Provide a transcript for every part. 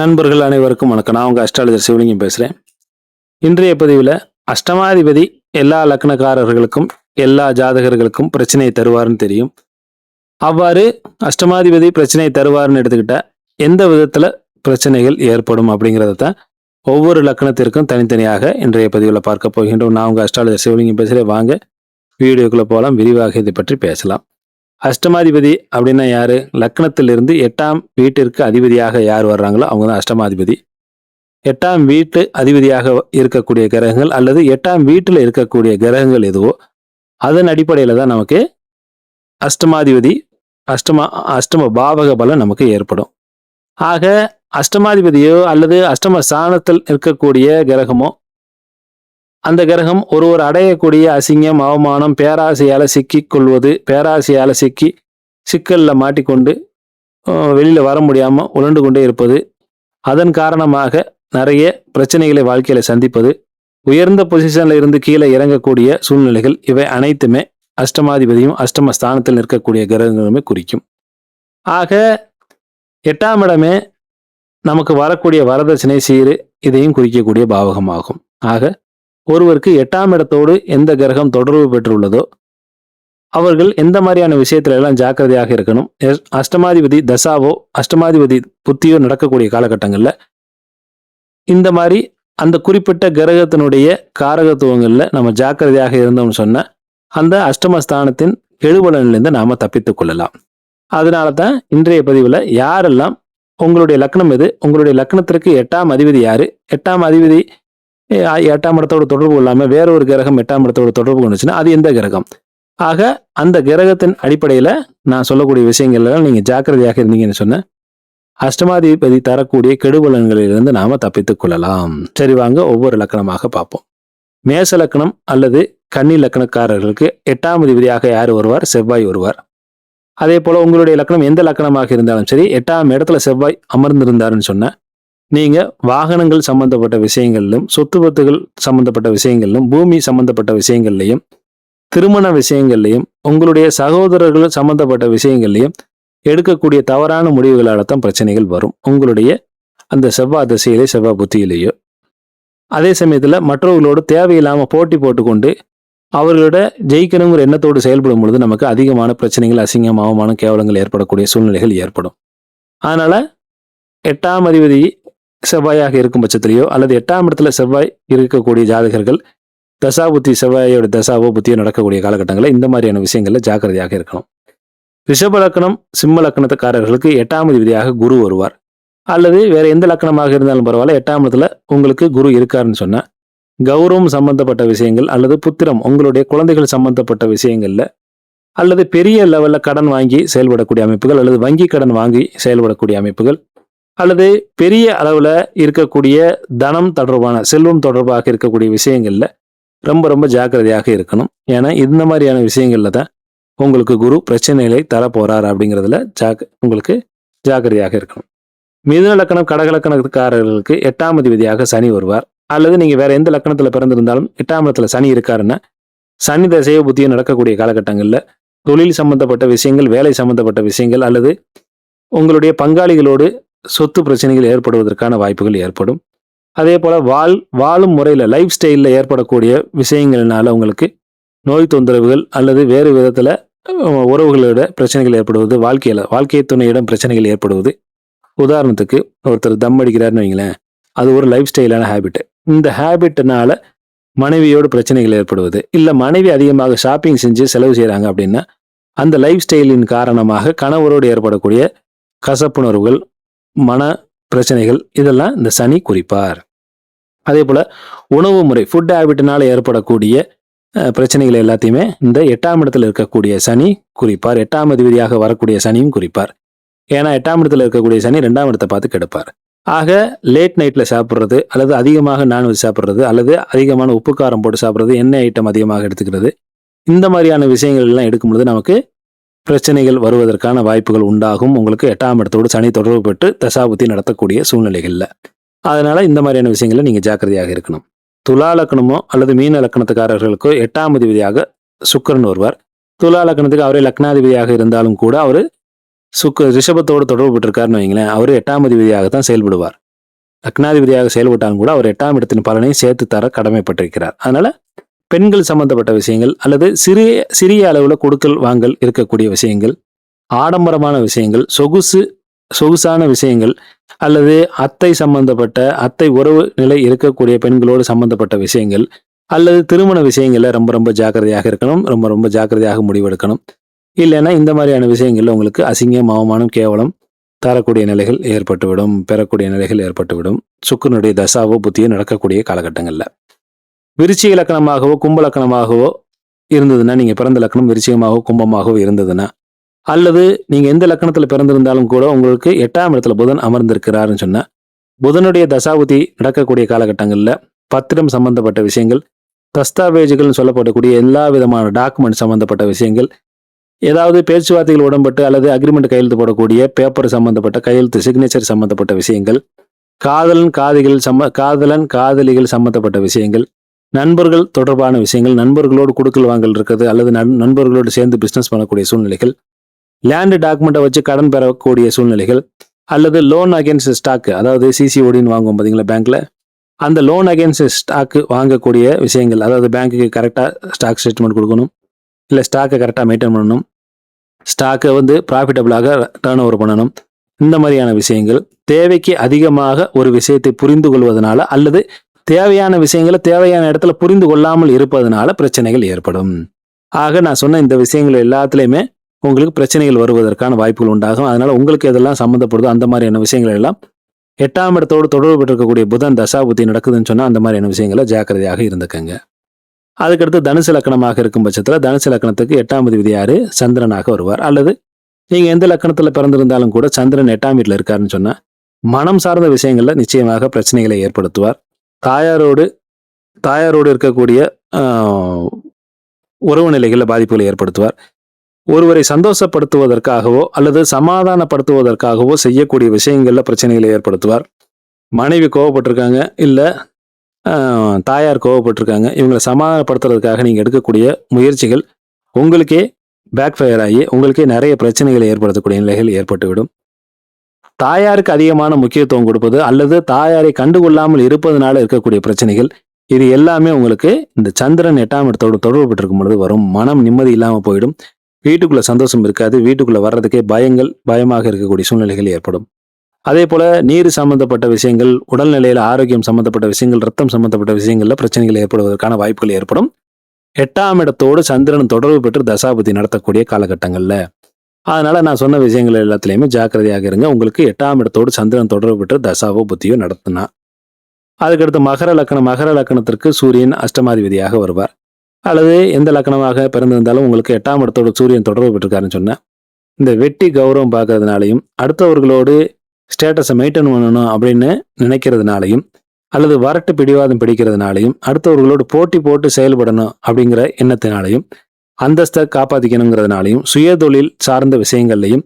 நண்பர்கள் அனைவருக்கும் வணக்கம். நான் உங்கள் அஸ்ட்ராலஜர் சிவலிங்கம் பேசுகிறேன் இன்றைய பதிவில் அஷ்டமாதிபதி எல்லா லக்னக்காரர்களுக்கும் எல்லா ஜாதகர்களுக்கும் பிரச்சனையை தருவார்னு தெரியும். அவ்வாறு அஷ்டமாதிபதி பிரச்சனையை தருவார்னு எடுத்துக்கிட்டா எந்த விதத்தில் பிரச்சனைகள் ஏற்படும் அப்படிங்கிறத தான் ஒவ்வொரு லக்னத்திற்கும் தனித்தனியாக இன்றைய பதிவில் பார்க்க போகின்றோம். நான் உங்கள் அஸ்ட்ராலஜர் சிவலிங்கம் பேசுகிறேன் வாங்க வீடியோக்குள்ளே போகலாம் விரிவாக இதை பற்றி பேசலாம். அஷ்டமாதிபதி அப்படின்னா யாரு? லக்னத்திலிருந்து எட்டாம் வீட்டிற்கு அதிபதியாக யார் வர்றாங்களோ அவங்க தான் அஷ்டமாதிபதி. எட்டாம் வீட்டு அதிபதியாக இருக்கக்கூடிய கிரகங்கள் அல்லது எட்டாம் வீட்டில் இருக்கக்கூடிய கிரகங்கள் எதுவோ அதன் அடிப்படையில் தான் நமக்கு அஷ்டமாதிபதி அஷ்டமா அஷ்டம பாவக பலம் நமக்கு ஏற்படும். ஆக அஷ்டமாதிபதியோ அல்லது அஷ்டம ஸ்தானத்தில் இருக்கக்கூடிய கிரகமோ அந்த கிரகம் ஒருவர் அடையக்கூடிய அசிங்கம் அவமானம் பேராசையால் சிக்கிக் கொள்வது பேராசையால் சிக்கி சிக்கலில் மாட்டிக்கொண்டு வெளியில் வர முடியாமல் உழண்டு கொண்டே இருப்பது. அதன் காரணமாக நிறைய பிரச்சனைகளை வாழ்க்கையில் சந்திப்பது. உயர்ந்த பொசிஷனில் இருந்து கீழே இறங்கக்கூடிய சூழ்நிலைகள் இவை அனைத்துமே அஷ்டமாதிபதியும் அஷ்டம ஸ்தானத்தில் நிற்கக்கூடிய கிரகங்களுமே குறிக்கும். ஆக எட்டாம் இடமே நமக்கு வரக்கூடிய வரதட்சணை சீரு இதையும் குறிக்கக்கூடிய பாவகமாகும். ஆக ஒருவருக்கு எட்டாம் இடத்தோடு எந்த கிரகம் தொடர்பு பெற்றுள்ளதோ அவர்கள் எந்த மாதிரியான விஷயத்துல எல்லாம் ஜாக்கிரதையாக இருக்கணும்? எஸ்- அஷ்டமாதிபதி தசாவோ அஷ்டமாதிபதி புத்தியோ நடக்கக்கூடிய காலகட்டங்களில் இந்த மாதிரி அந்த குறிப்பிட்ட கிரகத்தினுடைய காரகத்துவங்களில் நம்ம ஜாக்கிரதையாக இருந்தோம்னு சொன்ன அந்த அஷ்டமஸ்தானத்தின் கெடுபலனிலிருந்து நாம் தப்பித்து கொள்ளலாம். அதனால தான் இன்றைய பதிவில் யாரெல்லாம் உங்களுடைய லக்னம் எது உங்களுடைய லக்னத்திற்கு எட்டாம் அதிபதி யாரு எட்டாம் அதிபதி எட்டாம் இடத்தோட தொடர்பு இல்லாமல் வேற ஒரு கிரகம் எட்டாம் இடத்தோட தொடர்பு கொண்டுச்சுன்னா அது எந்த கிரகம்? ஆக அந்த கிரகத்தின் அடிப்படையில் நான் சொல்லக்கூடிய விஷயங்கள்லாம் நீங்கள் ஜாக்கிரதையாக இருந்தீங்கன்னு சொன்ன அஷ்டமாதிபதி தரக்கூடிய கெடுபலன்களிலிருந்து நாம் தப்பித்துக் கொள்ளலாம். சரி வாங்க ஒவ்வொரு லக்கணமாக பார்ப்போம். மேச லக்கணம் அல்லது கன்னி லக்கணக்காரர்களுக்கு எட்டாம் அதிபதியாக யார் வருவார் செவ்வாய் வருவார் அதே போல் உங்களுடைய லக்கணம் எந்த லக்கணமாக இருந்தாலும் சரி எட்டாம் இடத்துல செவ்வாய் அமர்ந்திருந்தாருன்னு சொன்ன நீங்கள் வாகனங்கள் சம்பந்தப்பட்ட விஷயங்களிலும் சொத்து பத்துகள் சம்பந்தப்பட்ட விஷயங்களிலும் பூமி சம்பந்தப்பட்ட விஷயங்கள்லையும் திருமண விஷயங்கள்லையும் உங்களுடைய சகோதரர்கள் சம்பந்தப்பட்ட விஷயங்கள்லையும் எடுக்கக்கூடிய தவறான முடிவுகளால் தான் பிரச்சனைகள் வரும். உங்களுடைய அந்த செவ்வாய் திசையிலே செவ்வாய் புத்தியிலேயோ. அதே சமயத்தில் மற்றவர்களோடு தேவையில்லாமல் போட்டி போட்டுக்கொண்டு அவர்களோட ஜெயிக்கணுங்கிற எண்ணத்தோடு செயல்படும் பொழுது நமக்கு அதிகமான பிரச்சனைகள் அசிங்கம் அவமானம் கேவலங்கள் ஏற்படக்கூடிய சூழ்நிலைகள் ஏற்படும். அதனால் எட்டாம் அதிபதி செவ்வாயாக இருக்கும் பட்சத்திலேயோ அல்லது எட்டாம் இடத்துல செவ்வாய் இருக்கக்கூடிய ஜாதகர்கள் தசாபுத்தி செவ்வாயோட தசாவோ புத்தியோ நடக்கக்கூடிய காலகட்டங்களில் இந்த மாதிரியான விஷயங்களில் ஜாக்கிரதையாக இருக்கணும். ரிஷப லக்கணம் சிம்ம லக்கணத்துக்காரர்களுக்கு எட்டாம் விதியாக குரு வருவார். அல்லது வேற எந்த லக்கணமாக இருந்தாலும் பரவாயில்ல எட்டாம் இடத்துல உங்களுக்கு குரு இருக்காருன்னு சொன்னால் கௌரவம் சம்பந்தப்பட்ட விஷயங்கள் அல்லது புத்திரம் உங்களுடைய குழந்தைகள் சம்பந்தப்பட்ட விஷயங்களில் அல்லது பெரிய லெவலில் கடன் வாங்கி செயல்படக்கூடிய அமைப்புகள் அல்லது வங்கி கடன் வாங்கி செயல்படக்கூடிய அமைப்புகள் அல்லது பெரிய அளவில் இருக்கக்கூடிய தனம் தொடர்பான செல்வம் தொடர்பாக இருக்கக்கூடிய விஷயங்களில் ரொம்ப ரொம்ப ஜாக்கிரதையாக இருக்கணும். ஏன்னா இந்த மாதிரியான விஷயங்களில் தான் உங்களுக்கு குரு பிரச்சனைகளை தரப்போகிறார் அப்படிங்கிறதுல ஜாக் உங்களுக்கு ஜாக்கிரதையாக இருக்கணும். மிதுன லக்கணம் கடகலக்கணக்காரர்களுக்கு எட்டாம் அதிபதியாக சனி வருவார். அல்லது நீங்கள் வேற எந்த லக்கணத்தில் பிறந்திருந்தாலும் எட்டாம் இடத்துல சனி இருக்காருன்னா சனி தசைய புத்தியும் நடக்கக்கூடிய காலகட்டங்களில் தொழில் சம்பந்தப்பட்ட விஷயங்கள் வேலை சம்பந்தப்பட்ட விஷயங்கள் அல்லது உங்களுடைய பங்காளிகளோடு சொத்து பிரச்சனைகள் ஏற்படுவதற்கான வாய்ப்புகள் ஏற்படும். அதே போல் வாழ் வாழும் முறையில் லைஃப் ஸ்டைலில் ஏற்படக்கூடிய விஷயங்கள்னால உங்களுக்கு நோய் தொந்தரவுகள் அல்லது வேறு விதத்தில் உறவுகளோட பிரச்சனைகள் ஏற்படுவது வாழ்க்கையில் வாழ்க்கை துணையிடம் பிரச்சனைகள் ஏற்படுவது. உதாரணத்துக்கு ஒருத்தர் தம் அடிக்கிறாருன்னு வைங்களேன் அது ஒரு லைஃப் ஸ்டைலான ஹேபிட் இந்த ஹேபிட்னால மனைவியோடு பிரச்சனைகள் ஏற்படுவது. இல்லை மனைவி அதிகமாக ஷாப்பிங் செஞ்சு செலவு செய்கிறாங்க அப்படின்னா அந்த லைஃப் ஸ்டைலின் காரணமாக கணவரோடு ஏற்படக்கூடிய கசப்புணர்வுகள் மன பிரச்சனைகள் இதெல்லாம் இந்த சனி குறிப்பார். அதே போல் உணவு முறை ஃபுட் ஹேபிட்னால ஏற்படக்கூடிய பிரச்சனைகள் எல்லாத்தையுமே இந்த எட்டாம் இடத்துல இருக்கக்கூடிய சனி குறிப்பார். எட்டாம் அதிபதியாக வரக்கூடிய சனியும் குறிப்பார். ஏன்னா எட்டாம் இடத்துல இருக்கக்கூடிய சனி ரெண்டாம் இடத்தை பார்த்து கெடுப்பார். ஆக லேட் நைட்டில் சாப்பிட்றது அல்லது அதிகமாக நான்வெஜ் சாப்பிட்றது அல்லது அதிகமான உப்பு காரம் போட்டு சாப்பிட்றது எண்ணெய் ஐட்டம் அதிகமாக எடுத்துக்கிறது இந்த மாதிரியான விஷயங்கள் எல்லாம் எடுக்கும்பொழுது நமக்கு பிரச்சனைகள் வருவதற்கான வாய்ப்புகள் உண்டாகும். உங்களுக்கு எட்டாம் இடத்தோடு சனி தொடர்பு பெற்று தசாபுத்தி நடத்தக்கூடிய சூழ்நிலைகளில். அதனால் இந்த மாதிரியான விஷயங்களை நீங்கள் ஜாக்கிரதையாக இருக்கணும். துலா லக்கணமோ அல்லது மீன லக்கணத்துக்காரர்களுக்கோ எட்டாம் அதிபதியாக சுக்கரன் வருவார். துலா லக்கணத்துக்கு அவரே லக்னாதிபதியாக இருந்தாலும் கூட அவர் சுக்க ரிஷபத்தோடு தொடர்பு பெற்றிருக்காருன்னு வைங்களேன் அவர் எட்டாம் அதிபதியாக தான் செயல்படுவார். லக்னாதிபதியாக செயல்பட்டாலும் கூட அவர் எட்டாம் இடத்தின் பலனையும் சேர்த்து தர கடமைப்பட்டிருக்கிறார். அதனால் பெண்கள் சம்பந்தப்பட்ட விஷயங்கள் அல்லது சிறிய சிறிய அளவில் கொடுக்கல் வாங்கல் இருக்கக்கூடிய விஷயங்கள் ஆடம்பரமான விஷயங்கள் சொகுசு சொகுசான விஷயங்கள் அல்லது அத்தை சம்பந்தப்பட்ட அத்தை உறவு நிலை இருக்கக்கூடிய பெண்களோடு சம்பந்தப்பட்ட விஷயங்கள் அல்லது திருமண விஷயங்களில் ரொம்ப ரொம்ப ஜாக்கிரதையாக இருக்கணும் ரொம்ப ரொம்ப ஜாக்கிரதையாக முடிவெடுக்கணும். இல்லைன்னா இந்த மாதிரியான விஷயங்களில் உங்களுக்கு அசிங்கம் அவமானம் கேவலம் தரக்கூடிய நிலைகள் ஏற்பட்டுவிடும் பெறக்கூடிய நிலைகள் ஏற்பட்டுவிடும். சுக்குனுடைய தசாவோ புத்தியோ நடக்கக்கூடிய காலகட்டங்களில். விருச்சி லக்கணமாகவோ கும்ப லக்கணமாகவோ இருந்ததுன்னா நீங்கள் பிறந்த லக்கணம் விருச்சிகமாகவோ கும்பமாகவோ இருந்ததுன்னா அல்லது நீங்கள் எந்த லக்கணத்தில் பிறந்திருந்தாலும் கூட உங்களுக்கு எட்டாம் இடத்துல புதன் அமர்ந்திருக்கிறாருன்னு சொன்னால் புதனுடைய தசாபுதி நடக்கக்கூடிய காலகட்டங்களில் பத்திரம் சம்பந்தப்பட்ட விஷயங்கள் தஸ்தாவேஜுகள்னு சொல்லப்படக்கூடிய எல்லா விதமான டாக்குமெண்ட் சம்பந்தப்பட்ட விஷயங்கள் ஏதாவது பேச்சுவார்த்தைகள் உடன்பட்டு அல்லது அக்ரிமெண்ட் கையெழுத்து போடக்கூடிய பேப்பர் சம்பந்தப்பட்ட கையெழுத்து சிக்னேச்சர் சம்பந்தப்பட்ட விஷயங்கள் காதலன் காதிகள் சம்ம காதலன் காதலிகள் சம்பந்தப்பட்ட விஷயங்கள் நண்பர்கள் தொடர்பான விஷயங்கள் நண்பர்களோடு கொடுக்கல் வாங்கல் இருக்கிறது அல்லது நண்- நண்பர்களோடு சேர்ந்து பிஸ்னஸ் பண்ணக்கூடிய சூழ்நிலைகள் லேண்டு டாக்குமெண்ட்டை வச்சு கடன் பெறக்கூடிய சூழ்நிலைகள் அல்லது லோன் அகேன்ஸ்ட் ஸ்டாக்கு அதாவது சிசிஓடின்னு வாங்குவோம் பார்த்தீங்களா பேங்க்ல அந்த லோன் அகேன்ஸ்ட் ஸ்டாக்கு வாங்கக்கூடிய விஷயங்கள் அதாவது பேங்க்குக்கு கரெக்டாக ஸ்டாக் ஸ்டேட்மெண்ட் கொடுக்கணும் இல்லை ஸ்டாக்கை கரெக்டாக மெயின்டைன் பண்ணணும் ஸ்டாக்கை வந்து ப்ராஃபிட்டபிளாக டேர்ன் ஓவர் பண்ணணும் இந்த மாதிரியான விஷயங்கள் தேவைக்கு அதிகமாக ஒரு விஷயத்தை புரிந்து கொள்வதனால அல்லது தேவையான விஷயங்களை தேவையான இடத்துல புரிந்து கொள்ளாமல் இருப்பதனால பிரச்சனைகள் ஏற்படும். ஆக நான் சொன்ன இந்த விஷயங்கள் எல்லாத்துலேயுமே உங்களுக்கு பிரச்சனைகள் வருவதற்கான வாய்ப்புகள் உண்டாகும். அதனால உங்களுக்கு எதெல்லாம் சம்மந்தப்படுதோ அந்த மாதிரியான விஷயங்கள் எல்லாம் எட்டாம் இடத்தோடு தொடர்பு பெற்றிருக்கக்கூடிய புதன் தசாபுத்தி நடக்குதுன்னு சொன்னால் அந்த மாதிரியான விஷயங்களை ஜாக்கிரதையாக இருந்துக்கங்க. அதுக்கடுத்து தனுசு லக்கணமாக இருக்கும் பட்சத்தில் தனுசு லக்கணத்துக்கு எட்டாம் அதிபதி சந்திரனாக வருவார். அல்லது நீங்கள் எந்த லக்கணத்தில் பிறந்திருந்தாலும் கூட சந்திரன் எட்டாம் வீட்டில் இருக்காருன்னு சொன்னால் மனம் சார்ந்த விஷயங்களில் நிச்சயமாக பிரச்சனைகளை ஏற்படுத்துவார். தாயாரோடு தாயாரோடு இருக்கக்கூடிய உறவு நிலைகளில் பாதிப்புகளை ஏற்படுத்துவார். ஒருவரை சந்தோஷப்படுத்துவதற்காகவோ அல்லது சமாதானப்படுத்துவதற்காகவோ செய்யக்கூடிய விஷயங்களில் பிரச்சனைகளை ஏற்படுத்துவார். மனைவி கோவப்பட்டிருக்காங்க இல்லை தாயார் கோவப்பட்டிருக்காங்க இவங்களை சமாதானப்படுத்துறதுக்காக நீங்கள் எடுக்கக்கூடிய முயற்சிகள் உங்களுக்கே பேக் ஃபயர் ஆகி உங்களுக்கே நிறைய பிரச்சனைகளை ஏற்படுத்தக்கூடிய நிலைகள் ஏற்பட்டுவிடும். தாயாருக்கு அதிகமான முக்கியத்துவம் கொடுப்பது அல்லது தாயாரை கண்டுகொள்ளாமல் இருப்பதனால இருக்கக்கூடிய பிரச்சனைகள். இது எல்லாமே உங்களுக்கு இந்த சந்திரன் எட்டாம் இடத்தோடு தொடர்புபட்டிருக்கும் பொழுது வரும். மனம் நிம்மதி இல்லாமல் போயிடும். வீட்டுக்குள்ள சந்தோஷம் இருக்காது. வீட்டுக்குள்ள வர்றதுக்கே பயங்கள் பயமாக இருக்கக்கூடிய சூழ்நிலைகள் ஏற்படும். அதே போல நீர் சம்பந்தப்பட்ட விஷயங்கள் உடல்நிலையில ஆரோக்கியம் சம்பந்தப்பட்ட விஷயங்கள் ரத்தம் சம்பந்தப்பட்ட விஷயங்கள்ல பிரச்சனைகள் ஏற்படுவதற்கான வாய்ப்புகள் ஏற்படும். எட்டாம் இடத்தோடு சந்திரன் தொடர்பு பெற்று தசாபதி நடத்தக்கூடிய காலகட்டங்கள்ல. அதனால நான் சொன்ன விஷயங்கள் எல்லாத்துலேயுமே ஜாக்கிரதையாக இருங்க. உங்களுக்கு எட்டாம் இடத்தோடு சந்திரன் தொடர்பு பெற்று தசாவோ புத்தியோ நடத்தினா. அதுக்கடுத்து மகர லக்கணம். மகர லக்கணத்திற்கு சூரியன் அஷ்டமாதிபதியாக வருவார். அல்லது எந்த லக்கணமாக பிறந்திருந்தாலும் உங்களுக்கு எட்டாம் இடத்தோடு சூரியன் தொடர்பு பெற்றிருக்காருன்னு சொன்னேன். இந்த வெட்டி கௌரவம் பார்க்கறதுனாலையும் அடுத்தவர்களோடு ஸ்டேட்டஸை மெயின்டைன் பண்ணணும் அப்படின்னு நினைக்கிறதுனாலையும் அல்லது வரட்டு பிடிவாதம் பிடிக்கிறதுனாலையும் அடுத்தவர்களோடு போட்டி போட்டு செயல்படணும் அப்படிங்கிற எண்ணத்தினாலையும் அந்தஸ்தை காப்பாற்றிக்கணுங்கிறதுனாலையும் சுயதொழில் சார்ந்த விஷயங்கள்லையும்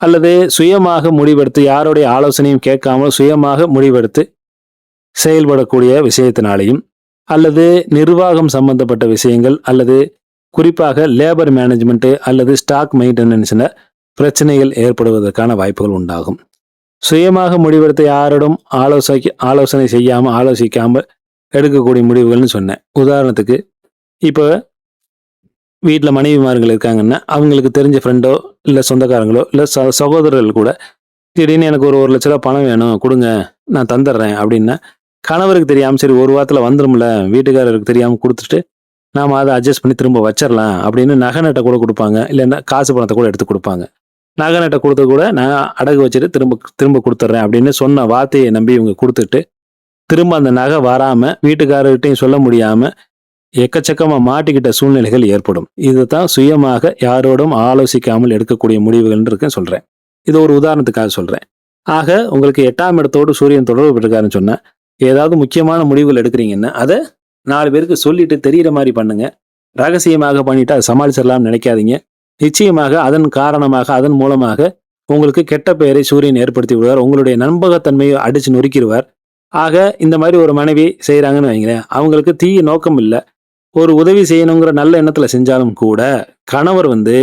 அல்லது சுயமாக முடிவெடுத்து யாருடைய ஆலோசனையும் கேட்காமல் சுயமாக முடிவெடுத்து செயல்படக்கூடிய விஷயத்தினாலையும் அல்லது நிர்வாகம் சம்பந்தப்பட்ட விஷயங்கள் அல்லது குறிப்பாக லேபர் மேனேஜ்மெண்ட்டு அல்லது ஸ்டாக் மெயின்டெனன்ஸில் பிரச்சனைகள் ஏற்படுவதற்கான வாய்ப்புகள் உண்டாகும். சுயமாக முடிவெடுத்து யாரிடம் ஆலோசனை ஆலோசனை செய்யாமல் ஆலோசிக்காமல் எடுக்கக்கூடிய முடிவுகள்னு சொன்னேன். உதாரணத்துக்கு இப்போ வீட்டில் மனைவிமார்கள் இருக்காங்கன்னா அவங்களுக்கு தெரிஞ்ச ஃப்ரெண்டோ இல்லை சொந்தக்காரங்களோ இல்லை ச சகோதரர்கள் கூட திடீர்னு எனக்கு ஒரு ஒரு லட்ச ரூபா பணம் வேணும் கொடுங்க நான் தந்துடுறேன் அப்படின்னா கணவருக்கு தெரியாமல் சரி ஒரு வாரத்தில் வந்துரும்ல வீட்டுக்காரருக்கு தெரியாமல் கொடுத்துட்டு நாம் அதை அட்ஜஸ்ட் பண்ணி திரும்ப வச்சிடலாம் அப்படின்னு நகை நட்டை கூட கொடுப்பாங்க இல்லைன்னா காசு பணத்தை கூட எடுத்து கொடுப்பாங்க. நகை நட்டை கொடுத்த கூட நான் அடகு வச்சுட்டு திரும்ப திரும்ப கொடுத்துட்றேன் அப்படின்னு சொன்ன வார்த்தையை நம்பி இவங்க கொடுத்துட்டு திரும்ப அந்த நகை வராமல் வீட்டுக்காரர்கிட்டையும் சொல்ல முடியாமல் எக்கச்சக்கமாக மாட்டிக்கிட்ட சூழ்நிலைகள் ஏற்படும். இதுதான் சுயமாக யாரோடும் ஆலோசிக்காமல் எடுக்கக்கூடிய முடிவுகள் இருக்கு சொல்கிறேன் இது ஒரு உதாரணத்துக்காக சொல்கிறேன் ஆக உங்களுக்கு எட்டாம் இடத்தோடு சூரியன் தொடர்பு பெற்றிருக்காருன்னு சொன்னால் ஏதாவது முக்கியமான முடிவுகள் எடுக்கிறீங்கன்னா அதை நாலு பேருக்கு சொல்லிட்டு தெரிகிற மாதிரி பண்ணுங்க. ரகசியமாக பண்ணிட்டு அதை சமாளிச்சிடலாம்னு நினைக்காதீங்க. நிச்சயமாக அதன் காரணமாக அதன் மூலமாக உங்களுக்கு கெட்ட பெயரை சூரியன் ஏற்படுத்தி விடுவார். உங்களுடைய நம்பகத்தன்மையை அடித்து நொறுக்கிடுவார். ஆக இந்த மாதிரி ஒரு மனைவி செய்கிறாங்கன்னு வைங்களேன் அவங்களுக்கு தீய நோக்கம் இல்லை. ஒரு உதவி செய்யணுங்கிற நல்ல எண்ணத்துல செஞ்சாலும் கூட கணவர் வந்து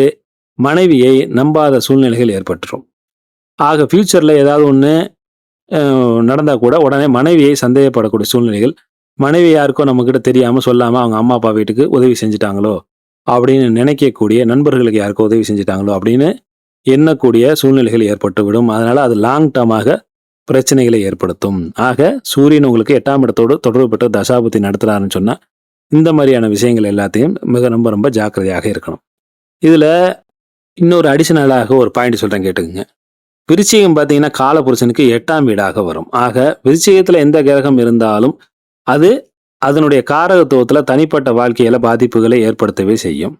மனைவியை நம்பாத சூழ்நிலைகள் ஏற்பட்டுரும். ஆக ஃபியூச்சரில் ஏதாவது ஒன்று நடந்தால் கூட உடனே மனைவியை சந்தேகப்படக்கூடிய சூழ்நிலைகள் மனைவி யாருக்கோ நம்மக்கிட்ட தெரியாமல் சொல்லாமல் அவங்க அம்மா அப்பா வீட்டுக்கு உதவி செஞ்சுட்டாங்களோ அப்படின்னு நினைக்கக்கூடிய நண்பர்களுக்கு யாருக்கோ உதவி செஞ்சுட்டாங்களோ அப்படின்னு எண்ணக்கூடிய சூழ்நிலைகள் ஏற்பட்டு விடும் அதனால் அது லாங் டேர்மாக பிரச்சனைகளை ஏற்படுத்தும். ஆக சூரியன் உங்களுக்கு எட்டாம் இடத்தோடு தொடர்பு பெற்று தசாபுத்தி நடத்துறாருன்னு சொன்னால் இந்த மாதிரியான விஷயங்கள் எல்லாத்தையும் மிக ரொம்ப ரொம்ப ஜாக்கிரதையாக இருக்கணும். இதில் இன்னொரு அடிஷனலாக ஒரு பாயிண்ட் சொல்கிறேன் கேட்டுக்குங்க. விருச்சிகம் பார்த்தீங்கன்னா காலபுருஷனுக்கு எட்டாம் வீடாக வரும். ஆக விருச்சிகத்தில் எந்த கிரகம் இருந்தாலும் அது அதனுடைய காரகத்துவத்தில் தனிப்பட்ட வாழ்க்கையில் பாதிப்புகளை ஏற்படுத்தவே செய்யும்.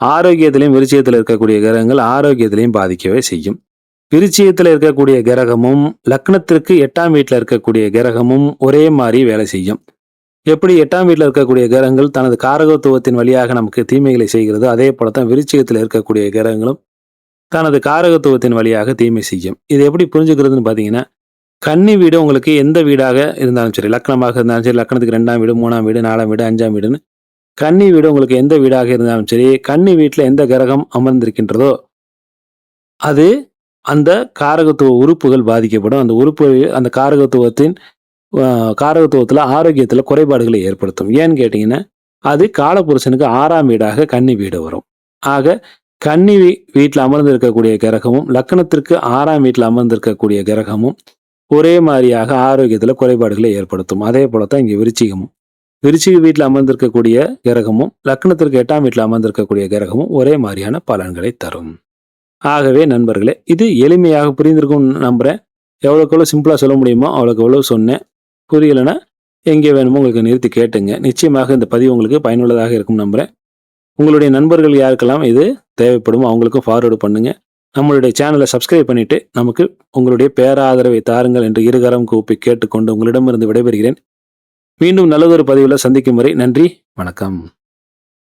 ஆரோக்கியத்திலையும் விருச்சியத்தில் இருக்கக்கூடிய கிரகங்கள் ஆரோக்கியத்திலையும் பாதிக்கவே செய்யும். விருச்சியத்தில் இருக்கக்கூடிய கிரகமும் லக்னத்திற்கு எட்டாம் வீட்டில் இருக்கக்கூடிய கிரகமும் ஒரே மாதிரி வேலை செய்யும். எப்படி எட்டாம் வீட்டில் இருக்கக்கூடிய கிரகங்கள் தனது காரகத்துவத்தின் வழியாக நமக்கு தீமைகளை செய்கிறதோ அதே போல தான் விருச்சிகத்தில் இருக்கக்கூடிய கிரகங்களும் தனது காரகத்துவத்தின் வழியாக தீமை செய்யும். இது எப்படி புரிஞ்சுக்கிறதுன்னு பார்த்தீங்கன்னா கன்னி வீடு உங்களுக்கு எந்த வீடாக இருந்தாலும் சரி லக்னமாக இருந்தாலும் சரி லக்னத்துக்கு ரெண்டாம் வீடு மூணாம் வீடு நாலாம் வீடு அஞ்சாம் வீடுன்னு கன்னி வீடு உங்களுக்கு எந்த வீடாக இருந்தாலும் சரி கன்னி வீட்டில் எந்த கிரகம் அமர்ந்திருக்கின்றதோ அது அந்த காரகத்துவ உறுப்புகள் பாதிக்கப்படும். அந்த உறுப்பு அந்த காரகத்துவத்தின் காரகத்துவத்தில் ஆரோக்கியத்தில் குறைபாடுகளை ஏற்படுத்தும். ஏன்னு கேட்டிங்கன்னா அது காலபுருஷனுக்கு ஆறாம் வீடாக கன்னி வீடு வரும். ஆக கன்னி வீட்டில் அமர்ந்திருக்கக்கூடிய கிரகமும் லக்னத்திற்கு ஆறாம் வீட்டில் அமர்ந்திருக்கக்கூடிய கிரகமும் ஒரே மாதிரியாக ஆரோக்கியத்தில் குறைபாடுகளை ஏற்படுத்தும். அதே போல தான் இங்கே விருச்சிகமும். விருச்சிக வீட்டில் அமர்ந்திருக்கக்கூடிய கிரகமும் லக்னத்திற்கு எட்டாம் வீட்டில் அமர்ந்திருக்கக்கூடிய கிரகமும் ஒரே மாதிரியான பலன்களை தரும். ஆகவே நண்பர்களே இது எளிமையாக புரிந்திருக்கும்னு நம்புகிறேன் எவ்வளோக்கு எவ்வளோ சிம்பிளாக சொல்ல முடியுமோ அவ்வளோக்கு எவ்வளோ சொன்னேன். புரியலைன்னா எங்கே வேணுமோ உங்களுக்கு நிறுத்தி கேட்டுங்க. நிச்சயமாக இந்த பதிவு உங்களுக்கு பயனுள்ளதாக இருக்கும் நம்புகிறேன் உங்களுடைய நண்பர்கள் யாருக்கெல்லாம் இது தேவைப்படும் அவங்களுக்கும் ஃபார்வேர்டு பண்ணுங்கள் நம்மளுடைய சேனலை சப்ஸ்கிரைப் பண்ணிவிட்டு நமக்கு உங்களுடைய பேராதரவை தாருங்கள் என்று இருகரம் கூப்பி கேட்டுக்கொண்டு உங்களிடமிருந்து விடைபெறுகிறேன். மீண்டும் நல்லதொரு பதிவில் சந்திக்கும் வரை நன்றி வணக்கம்.